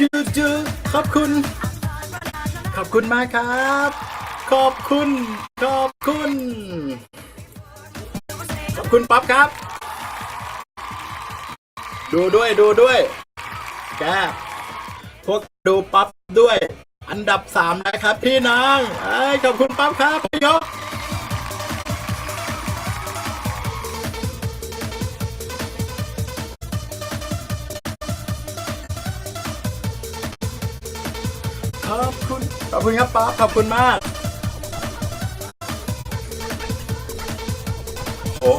you do ขอบคุณ ขอบคุณมากครับ ขอบคุณ ขอบคุณ ขอบคุณป๊อปครับ ดูด้วยดูด้วยแกพวกดูป๊อปด้วย อันดับสามนะครับพี่น้องอ้ขอบคุณป๊อปครับพี่ยก ขอบคุณขอบคุณครับป๊าขอบคุณมากโอ้